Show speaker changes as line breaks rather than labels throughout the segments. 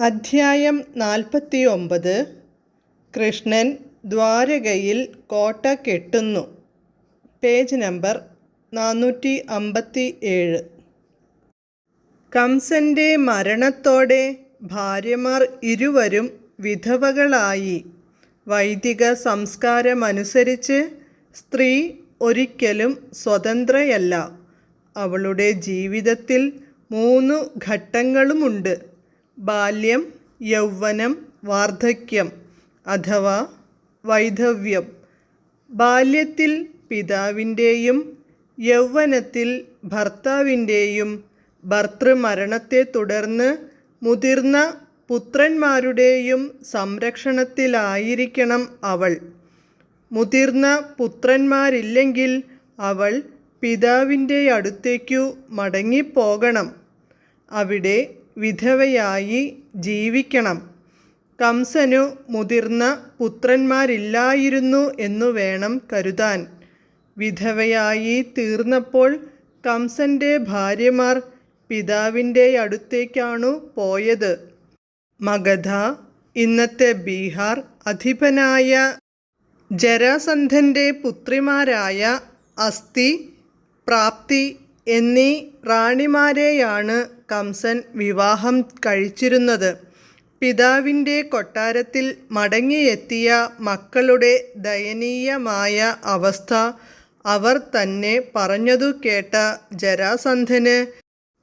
അധ്യായം നാൽപ്പത്തി ഒമ്പത് കൃഷ്ണൻ ദ്വാരകയിൽ കോട്ട കെട്ടുന്നു. പേജ് നമ്പർ നാനൂറ്റി അമ്പത്തി ഏഴ് കംസന്റെ മരണത്തോടെ ഭാര്യമാർ ഇരുവരും വിധവകളായി. വൈദിക സംസ്കാരമനുസരിച്ച് സ്ത്രീ ഒരിക്കലും സ്വതന്ത്രയല്ല. അവളുടെ ജീവിതത്തിൽ മൂന്ന് ഘട്ടങ്ങളുമുണ്ട്. ബാല്യം യൗവനം വാർദ്ധക്യം അഥവാ വൈധവ്യം. ബാല്യത്തിൽ പിതാവിന്റെയും യൗവനത്തിൽ ഭർത്താവിന്റെയും ഭർത്തൃമരണത്തെ തുടർന്ന് മുതിർന്ന പുത്രന്മാരുടെയും സംരക്ഷണത്തിലായിരിക്കണം അവൾ. മുതിർന്ന പുത്രന്മാരില്ലെങ്കിൽ അവൾ പിതാവിന്റെ അടുത്തേക്കു മടങ്ങിപ്പോകണം. അവിടെ വിധവയായി ജീവിക്കണം. കംസനു മുതിർന്ന പുത്രന്മാരില്ലായിരുന്നു എന്നു വേണം കരുതാൻ. വിധവയായി തീർന്നപ്പോൾ കംസന്റെ ഭാര്യമാർ പിതാവിന്റെ അടുത്തേക്കാണു പോയത്. മഗധ ഇന്നത്തെ ബീഹാർ അധിപനായ ജരാസന്ധന്റെ പുത്രിമാരായ അസ്ഥി പ്രാപ്തി എന്നീ റാണിമാരെയാണ് കംസൻ വിവാഹം കഴിച്ചിരുന്നത്. പിതാവിന്റെ കൊട്ടാരത്തിൽ മടങ്ങിയെത്തിയ മക്കളുടെ ദയനീയമായ അവസ്ഥ അവർ തന്നെ പറഞ്ഞതു കേട്ട ജരാസന്ധന്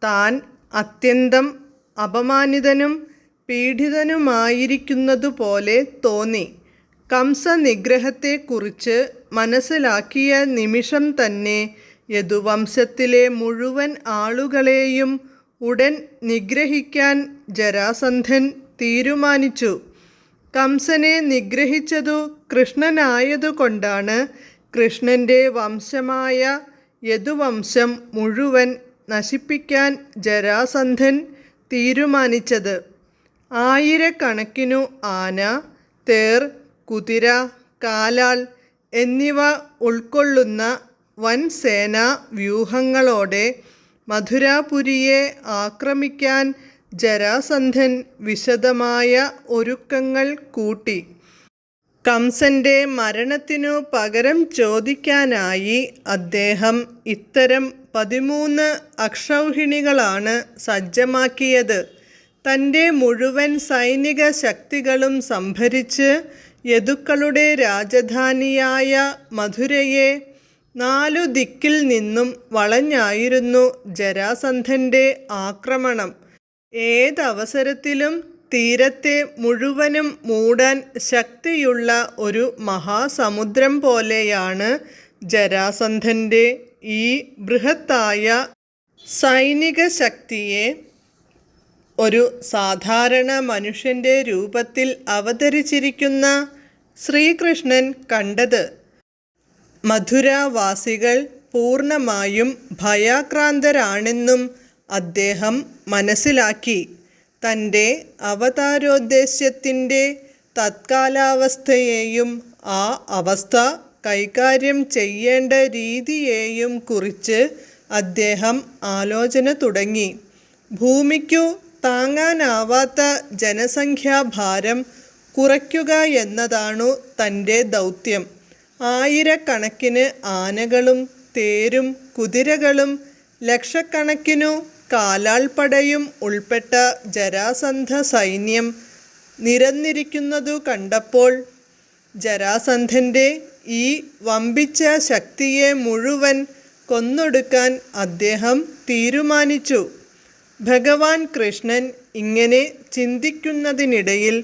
താൻ അത്യന്തം അപമാനിതനും പീഡിതനുമായിരിക്കുന്നതുപോലെ തോന്നി. കംസനിഗ്രഹത്തെക്കുറിച്ച് മനസ്സിലാക്കിയ നിമിഷം തന്നെ യദുവംശത്തിലെ മുഴുവൻ ആളുകളെയും ഉടൻ നിഗ്രഹിക്കാൻ ജരാസന്ധൻ തീരുമാനിച്ചു. കംസനെ നിഗ്രഹിച്ചതു കൃഷ്ണനായതുകൊണ്ടാണ് കൃഷ്ണന്റെ വംശമായ യദുവംശം മുഴുവൻ നശിപ്പിക്കാൻ ജരാസന്ധൻ തീരുമാനിച്ചത്. ആയിരക്കണക്കിനു ആന തേർ കുതിര കാലാൾ എന്നിവ ഉൾക്കൊള്ളുന്ന വൻ സേനാ വ്യൂഹങ്ങളോടെ മധുരാപുരിയെ ആക്രമിക്കാൻ ജരാസന്ധൻ വിശദമായ ഒരുക്കങ്ങൾ കൂട്ടി. കംസന്റെ മരണത്തിനു പകരം ചോദിക്കാനായി അദ്ദേഹം ഇത്തരം പതിമൂന്ന് അക്ഷൗഹിണികളാണ് സജ്ജമാക്കിയത്. തന്റെ മുഴുവൻ സൈനിക ശക്തികളും സംഭരിച്ച് യദുക്കളുടെ രാജധാനിയായ മധുരയെ നാലു ദിക്കിൽ നിന്നും വളഞ്ഞായിരുന്നു ജരാസന്ധന്റെ ആക്രമണം. ഏതവസരത്തിലും തീരത്തെ മുഴുവനും മൂടാൻ ശക്തിയുള്ള ഒരു മഹാസമുദ്രം പോലെയാണ് ജരാസന്ധന്റെ ഈ ബൃഹത്തായ സൈനിക ശക്തിയെ ഒരു സാധാരണ മനുഷ്യന്റെ രൂപത്തിൽ അവതരിച്ചിരിക്കുന്ന ശ്രീകൃഷ്ണൻ കണ്ടത്. മധുരാവാസികൾ പൂർണമായും ഭയാക്രാന്തരാണെന്നും അദ്ദേഹം മനസ്സിലാക്കി. തന്റെ അവതാരോദ്ദേശ്യത്തിന്റെ തത്കാലാവസ്ഥയെയും ആ അവസ്ഥ കൈകാര്യം ചെയ്യേണ്ട രീതിയെയും കുറിച്ച് അദ്ദേഹം ആലോചന തുടങ്ങി. ഭൂമിക്കു താങ്ങാനാവാത്ത ജനസംഖ്യാഭാരം കുറയ്ക്കുക എന്നതാണു തന്റെ ദൗത്യം. ആയിരക്കണക്കിന് ആനകളും തേരും കുതിരകളും ലക്ഷക്കണക്കിനു കാലാൾപ്പടയും ഉൾപ്പെട്ട ജരാസന്ധ സൈന്യം നിരന്നിരിക്കുന്നതു കണ്ടപ്പോൾ ജരാസന്ധന്റെ ഈ വമ്പിച്ച ശക്തിയെ മുഴുവൻ കൊന്നൊടുക്കാൻ അദ്ദേഹം തീരുമാനിച്ചു. ഭഗവാൻ കൃഷ്ണൻ ഇങ്ങനെ ചിന്തിക്കുന്നതിനിടയിൽ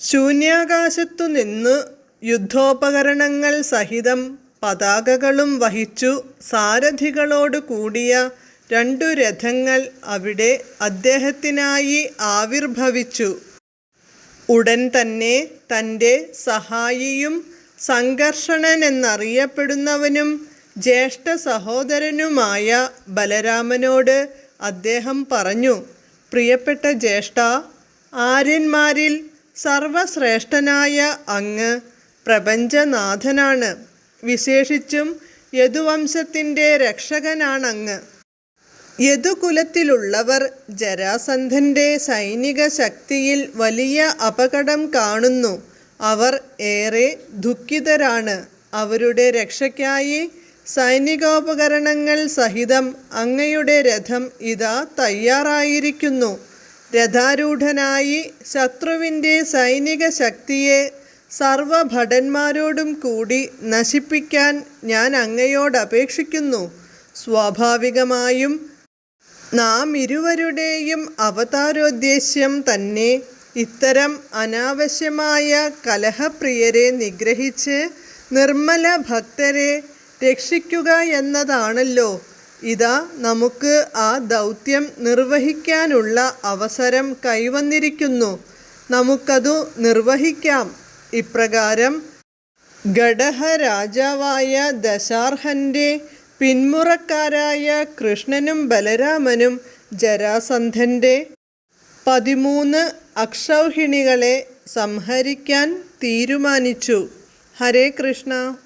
ശൂന്യാകാശത്തു നിന്ന് യുദ്ധോപകരണങ്ങൾ സഹിതം പതാകകളും വഹിച്ചു സാരഥികളോട് കൂടിയ രണ്ടു രഥങ്ങൾ അവിടെ അദ്ദേഹത്തിനായി ആവിർഭവിച്ചു. ഉടൻ തന്നെ തന്റെ സഹായിയും സംഘർഷണനെന്നറിയപ്പെടുന്നവനും ജ്യേഷ്ഠ സഹോദരനുമായ ബലരാമനോട് അദ്ദേഹം പറഞ്ഞു പ്രിയപ്പെട്ട ജ്യേഷ്ഠ ആര്യന്മാരിൽ സർവശ്രേഷ്ഠനായ അങ്ങ് പ്രപഞ്ചനാഥനാണ്. വിശേഷിച്ചും യദുവംശത്തിന്റെ രക്ഷകനാണങ്ങ്. യദുകുലത്തിലുള്ളവർ ജരാസന്ധന്റെ സൈനിക ശക്തിയിൽ വലിയ അപകടം കാണുന്നു. അവർ ഏറെ ദുഃഖിതരാണ്. അവരുടെ രക്ഷയ്ക്കായി സൈനികോപകരണങ്ങൾ സഹിതം അങ്ങയുടെ രഥം ഇതാ തയ്യാറായിരിക്കുന്നു. രഥാരൂഢനായി ശത്രുവിന്റെ സൈനിക ശക്തിയെ സർവഭടന്മാരോടും കൂടി നശിപ്പിക്കാൻ ഞാൻ അങ്ങയോട് അപേക്ഷിക്കുന്നു. സ്വാഭാവികമായും നാം ഇരുവരുടെയും അവതാരോദ്ദേശ്യം തന്നെ ഇത്തരം അനാവശ്യമായ കലഹപ്രിയരെ നിഗ്രഹിച്ച് നിർമ്മല ഭക്തരെ രക്ഷിക്കുക എന്നതാണല്ലോ. ഇതാ നമുക്ക് ആ ദൗത്യം നിർവഹിക്കാനുള്ള അവസരം കൈവന്നിരിക്കുന്നു. നമുക്കതു നിർവഹിക്കാം. ഇപ്രകാരം ഗഡഹ രാജാവായ ദശാർഹന്റെ പിന്മുറക്കാരായ കൃഷ്ണനും ബലരാമനും ജരാസന്ധന്റെ പതിമൂന്ന് അക്ഷൗഹിണികളെ സംഹരിക്കാൻ തീരുമാനിച്ചു. ഹരേ കൃഷ്ണ.